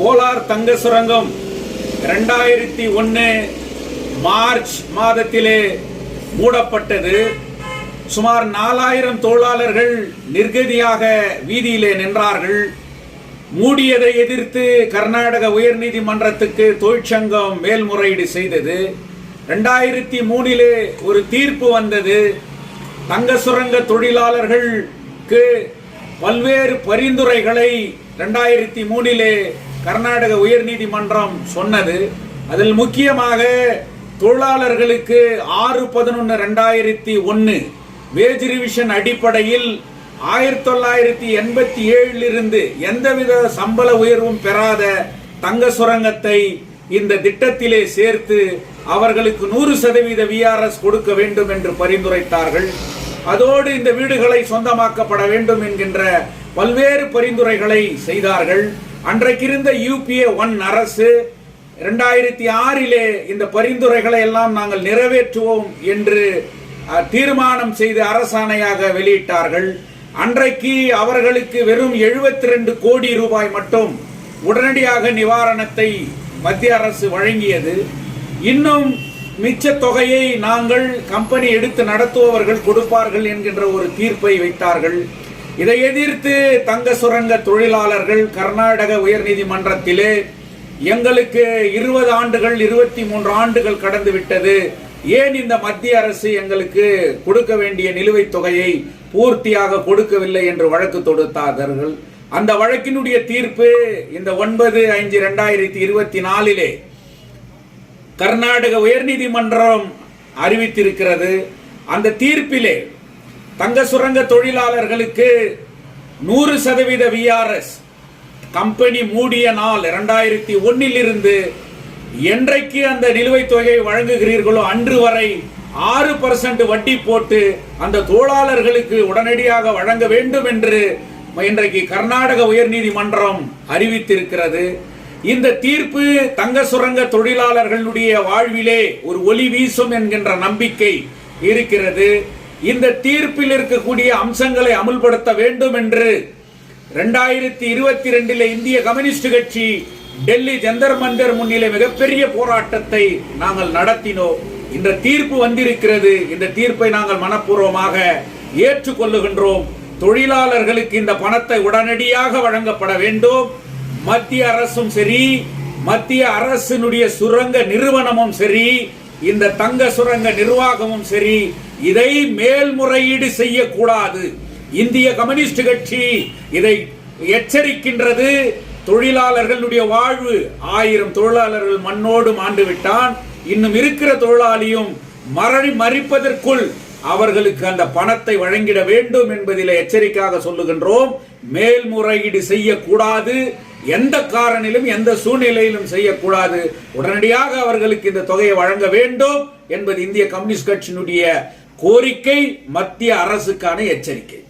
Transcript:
கோலார் தங்க சுரங்கம் ரெண்டாயிரத்தி ஒன்று மார்ச் மாதத்திலே மூடப்பட்டது. சுமார் நாலாயிரம் தொழிலாளர்கள் நிர்கதியாக வீதியிலே நின்றார்கள். மூடியதை எதிர்த்து கர்நாடக உயர்நீதிமன்றத்துக்கு தொழிற்சங்கம் மேல்முறையீடு செய்தது. ரெண்டாயிரத்தி மூணிலே ஒரு தீர்ப்பு வந்தது. தங்க சுரங்க தொழிலாளர்களுக்கு பல்வேறு பரிந்துரைகளை ரெண்டாயிரத்தி மூணிலே கர்நாடக உயர்நீதிமன்றம் சொன்னது. அதில் முக்கியமாக தொழிலாளர்களுக்கு ஆறு பதினொன்று ரெண்டாயிரத்தி ஒன்று வேஜ் ரிவிஷன் அடிப்படையில் ஆயிரத்தி தொள்ளாயிரத்தி எண்பத்தி ஏழிலிருந்து எந்தவித சம்பள உயர்வும் பெறாத தங்க சுரங்கத்தை இந்த திட்டத்திலே சேர்த்து அவர்களுக்கு நூறு சதவீத விஆர்எஸ் கொடுக்க வேண்டும் என்று பரிந்துரைத்தார்கள். அதோடு இந்த வீடுகளை சொந்தமாக்கப்பட வேண்டும் என்கின்ற பல்வேறு பரிந்துரைகளை செய்தார்கள். அன்றைக்கு இருந்த யூபிஏ ஒன் அரசு இரண்டாயிரத்தி ஆறிலே இந்த பரிந்துரைகளை எல்லாம் நாங்கள் நிறைவேற்றுவோம் என்று தீர்மானம் செய்து அரசாணையாக வெளியிட்டார்கள். அன்றைக்கு அவர்களுக்கு வெறும் 72 ரெண்டு கோடி ரூபாய் மட்டும் உடனடியாக நிவாரணத்தை மத்திய அரசு வழங்கியது. இன்னும் மிச்ச தொகையை நாங்கள் கம்பெனி எடுத்து நடத்துபவர்கள் கொடுப்பார்கள் என்கின்ற ஒரு தீர்ப்பை வைத்தார்கள். இதை எதிர்த்து தங்க சுரங்க தொழிலாளர்கள் கர்நாடக உயர்நீதிமன்றத்திலே எங்களுக்கு இருபது ஆண்டுகள் இருபத்தி மூன்று ஆண்டுகள் கடந்து விட்டது. ஏன் இந்த மத்திய அரசு எங்களுக்கு கொடுக்க வேண்டிய நிலுவைத் தொகையை பூர்த்தியாக கொடுக்கவில்லை என்று வழக்கு தொடுத்தார்கள்? அந்த வழக்கினுடைய தீர்ப்பு இந்த ஒன்பது ஐந்து ரெண்டாயிரத்தி இருபத்தி நாலிலே கர்நாடக உயர்நீதிமன்றம் அறிவித்திருக்கிறது. அந்த தீர்ப்பிலே தங்க சுரங்க தொழிலாளர்களுக்கு நூறு சதவீத விஆர்எஸ் கம்பெனி மூடிய நாள் இரண்டாயிரத்தி ஒன்னில் இருந்து என்றைக்கு அந்த நிலுவைத் தொகையை வழங்குகிறீர்களோ அன்று வரை ஆறு பர்சன்ட் வட்டி போட்டு அந்த தொழிலாளர்களுக்கு உடனடியாக வழங்க வேண்டும் என்று இன்றைக்கு கர்நாடக உயர்நீதிமன்றம் அறிவித்திருக்கிறது. இந்த தீர்ப்பு தங்க சுரங்க தொழிலாளர்களுடைய வாழ்விலே ஒரு ஒளி வீசும் என்கின்ற நம்பிக்கை இருக்கிறது. இந்த தீர்ப்பில் இருக்கக்கூடிய அம்சங்களை அமுல்படுத்த வேண்டும் என்று ரெண்டாயிரத்தி இருபத்தி ரெண்டில் இந்திய கம்யூனிஸ்ட் கட்சி டெல்லி ஜந்தர் மந்தர் முன்னிலை மிகப்பெரிய போராட்டத்தை நாங்கள் நடத்தினோம். இந்த தீர்ப்பு வந்திருக்கிறது. இந்த தீர்ப்பை நாங்கள் மனப்பூர்வமாக ஏற்றுக்கொள்ளுகின்றோம். தொழிலாளர்களுக்கு இந்த பணத்தை உடனடியாக வழங்கப்பட வேண்டும். மத்திய அரசும் சரி மத்திய அரசினுடைய சுரங்க நிறுவனமும் சரி இந்த தங்க சுரங்க நிர்வாகமும் சரி இதை மேல்முறையீடு செய்யக்கூடாது. இந்திய கம்யூனிஸ்ட் கட்சி இதை எச்சரிக்கின்றது. தொழிலாளர்களுடைய வாழ்வு ஆயிரம் தொழிலாளர்கள் மண்ணோடு மாண்டு விட்டான். இன்னும் இருக்கிற தொழிலாளியும் மரணி மறிப்பதற்குள் அவர்களுக்கு அந்த பணத்தை வழங்கிட வேண்டும் என்பதில் எச்சரிக்கையாக சொல்லுகின்றோம். மேல்முறையீடு செய்யக்கூடாது. எந்த காரணிலும் எந்த சூழ்நிலையிலும் செய்யக்கூடாது. உடனடியாக அவர்களுக்கு இந்த தொகையை வழங்க வேண்டும் என்பது இந்திய கம்யூனிஸ்ட் கட்சியினுடைய கோரிக்கை மத்திய அரசுக்கான எச்சரிக்கை.